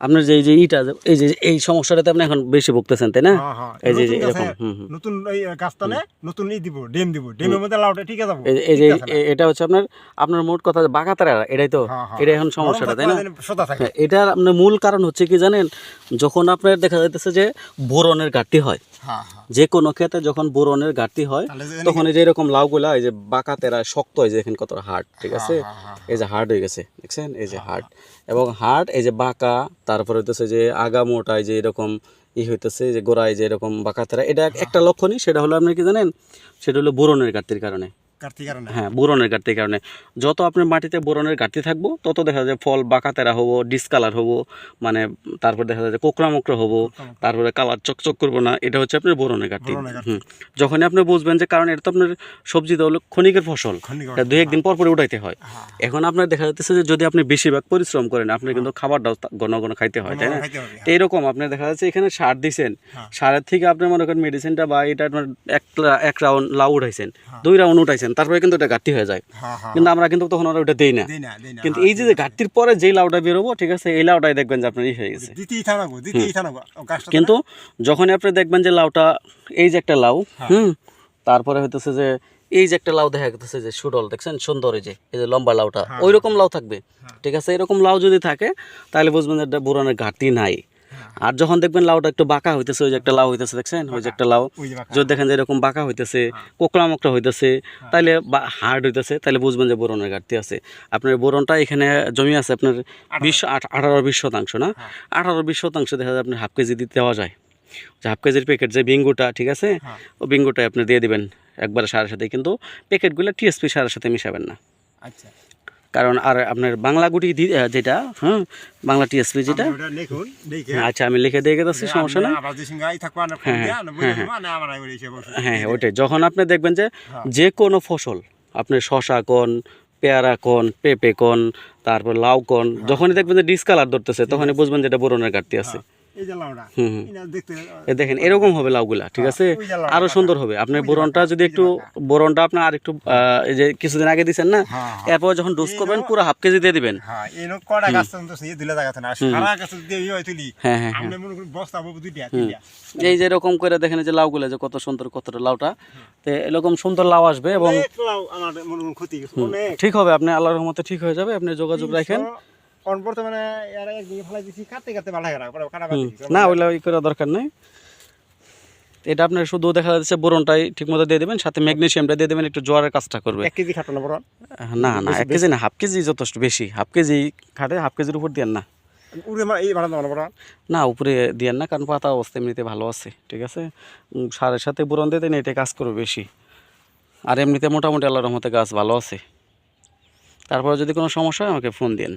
আপনার যে এই যে ইটা এই যে এই সমস্যাটাতে আপনি এখন বেশি ভুগতেছেন তাই না? হ্যাঁ, হ্যাঁ। এই যে- এরকম। নতুন এই গাছটানে নতুন ই দিব ডেম দিব। ডেমের মধ্যে লাউটা ঠিক আছে এই যে- এটা হচ্ছে আপনার আপনার মোট কথা বাগাতারা এটাই তো হ্যাঁ। এটা এখন সমস্যাটা তাই না? এটা এটার আপনার মূল কারণ হচ্ছে কি জানেন যখন আপনার দেখা যাইতেছে যে বোরনের ঘাটতি হ্যাঁ যে কোনো ক্ষেত্রে যখন বোরনের ঘাটতি হয় তখন এই যে এরকম লাউগুলা এই যে বাঁকা তেরা শক্ত হয়ে যে এখানে কত হার্ড ঠিক আছে? হ্যাঁ, হ্যাঁ, এই যে হার্ড হয়ে গেছে দেখছেন? এই যে হার্ড। এবং হার্ড এই যে বাঁকা তারপরে হইতেছে যে আগা মোটায় যে এরকম ই হইতেছে যে গোড়ায় যে এরকম বাঁকা তেরা এটা একটা লক্ষণই সেটা হলো আপনি কি জানেন? সেটা হলো বোরনের ঘাটতির কারণে। হ্যাঁ বোরনের ঘাটতির কারণে যত আপনার মাটিতে বোরনের ঘাটতি থাকব তত দেখা যায় ফল বাঁকা তেরা হব ডিসকালার হব মানে তারপর দেখা যায় যে কোকড়া মোকড়া হব তারপরে কালার চকচক করব না এটা হচ্ছে আপনার বোরনের ঘাটতি। হুম। যখনই আপনি বুঝবেন যে কারণ এটা তো আপনার সবজি হলো ক্ষণিকের ফসল এটা দুই একদিন পর পরে উঠাইতে হয়। হ্যাঁ। এখন আপনার দেখা যাচ্ছে যে যদি আপনি বেশিরভাগ পরিশ্রম করেন আপনি কিন্তু খাবারটাও ঘন ঘন খাইতে হয় তাই না? এইরকম আপনার দেখা যাচ্ছে এখানে সার দিছেন। হ্যাঁ। সারের থেকে আপনি মনে করেন মেডিসিনটা বা এটা আপনার এক এক রাউন্ড লাউ উঠাইছেন। হ্যাঁ। দুই রাউন্ড উঠাইছেন। তারপরে কিন্তু এটা ঘাটতি হয়ে যায়। হ্যাঁ হ্যাঁ। কিন্তু আমরা কিন্তু তখন ওরা ওটা দেই না। কিন্তু এই যে ঘাটতির পরে যেই লাউটা বেরোবো ঠিক আছে এই লাউটাই দেখবেন যে আপনার ই হয়ে গেছে। কিন্তু যখনই আপনি দেখবেন যে লাউটা এই যে একটা লাউ হুম তারপরে হইতেছে যে এই যে একটা লাউ দেখা যাচ্ছে যে সুডল দেখছেন সুন্দর এই যে এই যে লম্বা লাউটা ওই রকম লাউ থাকবে। ঠিক আছে এরকম লাউ যদি থাকে তাহলে বুঝবেন যে এটা বোরনের ঘাটতি নাই। আর যখন দেখবেন লাউটা একটু বাঁকা হইতেছে ওই যে একটা লাউ হইতেছে দেখছেন? ওই যে একটা লাউ। যদি দেখেন যে এরকম বাঁকা হইতেছে কোকড়া মোকড়া হইতেছে তাহলে হার্ড হইতেছে তাহলে বুঝবেন যে বোরনের ঘাটতি আছে। আপনার বোরনটা এখানে জমি আছে আপনার বিশ আঠারো বিশ শতাংশ না? আঠারো বিশ শতাংশ দেখা যায় আপনার হাফ কেজি দিতে দেওয়া যায়। হাফ কেজির প্যাকেট যে বিঙ্গুটা ঠিক আছে? হ্যাঁ। ও বিঙ্গুটা আপনি দিয়ে দিবেন একবারে সারের সাথে কিন্তু প্যাকেটগুলো টিএসপি সারের সাথে মিশাবেন না। আচ্ছা। কারণ আর আপনার বাংলা গুটি যেটা হ্যাঁ বাংলা টিএসপি যেটা। দেখে আচ্ছা আমি লিখে দিয়ে গেছি সমস্যা না ফোন দিয়া না বুঝে নেব না আমার ওই হিসেবে ওষুধ হ্যাঁ ওইটাই। যখন আপনি দেখবেন যে হ্যাঁ। যে কোনো ফসল আপনি শশা কোন পেয়ারা কোন পেঁপে কোন তারপর লাউ কোন যখনই দেখবেন যে ডিসকালার ধরতেছে তখনই বুঝবেন যে এটা বোরনের ঘাটতি আছে। দেখেন এরকম হবে লাউগুলা ঠিক আছে? হ্যাঁ, লাউটা আরও সুন্দর হবে। আপনার বোরনটা যদি একটু বোরনটা আপনার আর একটু যে কিছুদিন আগে দিচ্ছেন না হ্যাঁ, এরপর যখন ডোজ করবেন পুরো হাফ কেজি দিয়ে দিবেন। হ্যাঁ এই ইয়ে হ্যাঁ হ্যাঁ এই যে এরকম করে দেখেন যে লাউগুলা যে কত সুন্দর কতটা লাউটা। তো এরকম সুন্দর লাউ আসবে এবং ঠিক হবে আপনি আল্লাহর রহমতে ঠিক হয়ে যাবে আপনি যোগাযোগ রাখেন। অন বর্তমানে এর একদিকে ফেলাই দিছি কাটতে কাটতে ভালো লাগে পরে কাটা না ওইগুলো ওই করা দরকার নেই। এটা আপনার শুধু দেখা যাচ্ছে বোরনটাই ঠিক মতো দিয়ে দেবেন সাথে ম্যাগনেসিয়ামটা দিয়ে দেবেন একটু জ্বরের কাজটা করবে। এক কেজি খাটো না বড় না না এক কেজি না হাফ কেজি যথেষ্ট বেশি। হাফ কেজি খাটে হাফ কেজির উপর দেন না। না না উপরে দিয়েন না কারণ পাতা অবস্থা এমনিতে ভালো আছে ঠিক আছে? সারের সাথে বোরন দিয়ে দেন এটা কাজ করবে বেশি। আর এমনিতে মোটামুটি আল্লাহর রহমতে গাছ ভালো আছে। তারপরে যদি কোনো সমস্যা হয় আমাকে ফোন দিন